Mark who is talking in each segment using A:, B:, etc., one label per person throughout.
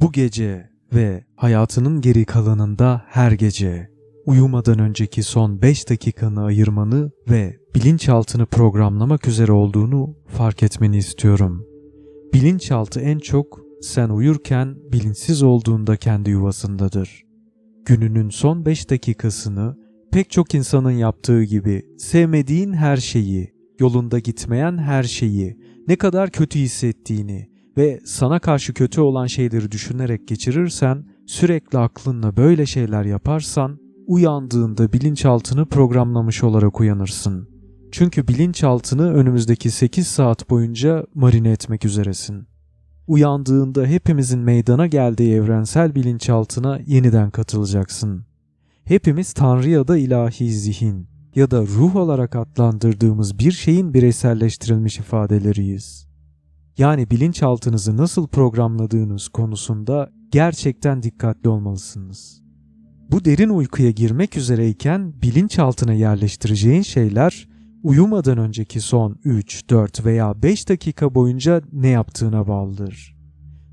A: Bu gece ve hayatının geri kalanında her gece uyumadan önceki son 5 dakikanı ayırmanı ve bilinçaltını programlamak üzere olduğunu fark etmeni istiyorum. Bilinçaltı en çok sen uyurken bilinçsiz olduğunda kendi yuvasındadır. Gününün son 5 dakikasını pek çok insanın yaptığı gibi sevmediğin her şeyi, yolunda gitmeyen her şeyi, ne kadar kötü hissettiğini ve sana karşı kötü olan şeyleri düşünerek geçirirsen, sürekli aklınla böyle şeyler yaparsan, uyandığında bilinçaltını programlamış olarak uyanırsın. Çünkü bilinçaltını önümüzdeki 8 saat boyunca marine etmek üzeresin. Uyandığında hepimizin meydana geldiği evrensel bilinçaltına yeniden katılacaksın. Hepimiz Tanrı ya da ilahi zihin ya da ruh olarak adlandırdığımız bir şeyin bireyselleştirilmiş ifadeleriyiz. Yani bilinçaltınızı nasıl programladığınız konusunda gerçekten dikkatli olmalısınız. Bu derin uykuya girmek üzereyken bilinçaltına yerleştireceğin şeyler uyumadan önceki son 3, 4 veya 5 dakika boyunca ne yaptığına bağlıdır.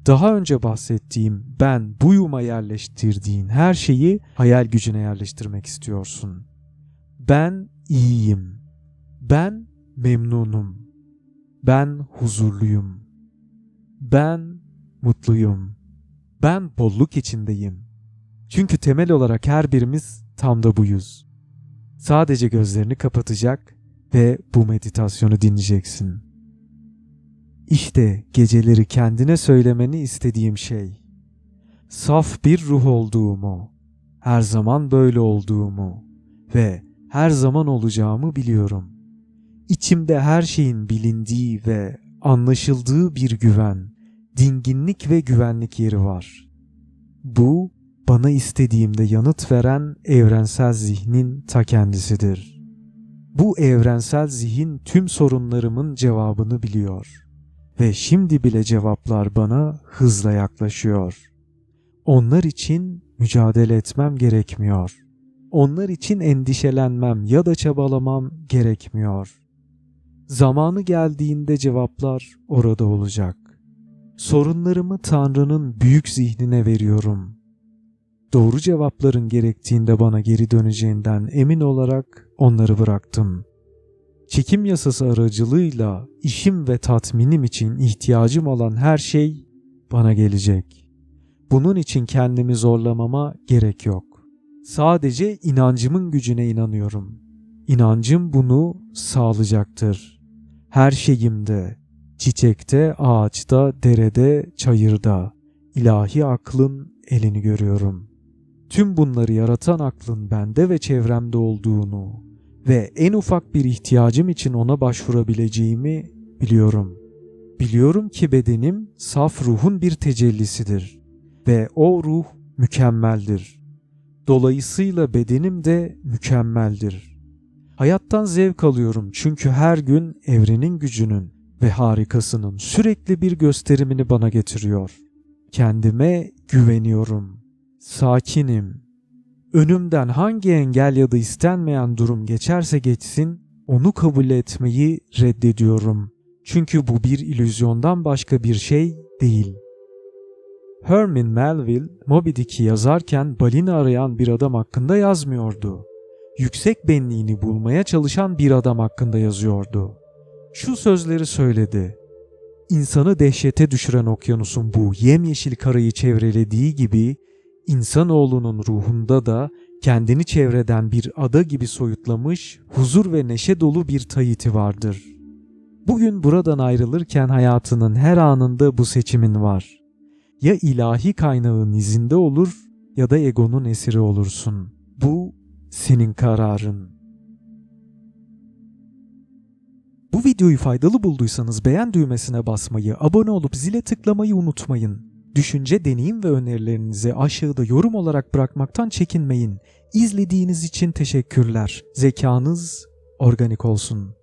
A: Daha önce bahsettiğim ben buyuma yerleştirdiğin her şeyi hayal gücüne yerleştirmek istiyorsun. Ben iyiyim. Ben memnunum. Ben huzurluyum. Ben mutluyum. Ben bolluk içindeyim. Çünkü temel olarak her birimiz tam da buyuz. Sadece gözlerini kapatacak ve bu meditasyonu dinleyeceksin. İşte geceleri kendine söylemeni istediğim şey. Saf bir ruh olduğumu, her zaman böyle olduğumu ve her zaman olacağımı biliyorum. İçimde her şeyin bilindiği ve anlaşıldığı bir güven, dinginlik ve güvenlik yeri var. Bu bana istediğimde yanıt veren evrensel zihnin ta kendisidir. Bu evrensel zihin tüm sorunlarımın cevabını biliyor ve şimdi bile cevaplar bana hızla yaklaşıyor. Onlar için mücadele etmem gerekmiyor. Onlar için endişelenmem ya da çabalamam gerekmiyor. Zamanı geldiğinde cevaplar orada olacak. Sorunlarımı Tanrı'nın büyük zihnine veriyorum. Doğru cevapların gerektiğinde bana geri döneceğinden emin olarak onları bıraktım. Çekim yasası aracılığıyla işim ve tatminim için ihtiyacım olan her şey bana gelecek. Bunun için kendimi zorlamama gerek yok. Sadece inancımın gücüne inanıyorum. İnancım bunu sağlayacaktır. Her şeyimde, çiçekte, ağaçta, derede, çayırda, ilahi aklın elini görüyorum. Tüm bunları yaratan aklın bende ve çevremde olduğunu ve en ufak bir ihtiyacım için ona başvurabileceğimi biliyorum. Biliyorum ki bedenim saf ruhun bir tecellisidir ve o ruh mükemmeldir. Dolayısıyla bedenim de mükemmeldir. Hayattan zevk alıyorum çünkü her gün evrenin gücünün ve harikasının sürekli bir gösterimini bana getiriyor. Kendime güveniyorum. Sakinim. Önümden hangi engel ya da istenmeyen durum geçerse geçsin onu kabul etmeyi reddediyorum. Çünkü bu bir illüzyondan başka bir şey değil. Herman Melville, Moby Dick'i yazarken balina arayan bir adam hakkında yazmıyordu. Yüksek benliğini bulmaya çalışan bir adam hakkında yazıyordu. Şu sözleri söyledi. İnsanı dehşete düşüren okyanusun bu yemyeşil karayı çevrelediği gibi insanoğlunun ruhunda da kendini çevreden bir ada gibi soyutlamış, huzur ve neşe dolu bir tayiti vardır. Bugün buradan ayrılırken hayatının her anında bu seçimin var. Ya ilahi kaynağın izinde olur ya da egonun esiri olursun. Bu senin kararın. Bu videoyu faydalı bulduysanız beğen düğmesine basmayı, abone olup zile tıklamayı unutmayın. Düşünce, deneyim ve önerilerinizi aşağıda yorum olarak bırakmaktan çekinmeyin. İzlediğiniz için teşekkürler. Zekanız organik olsun.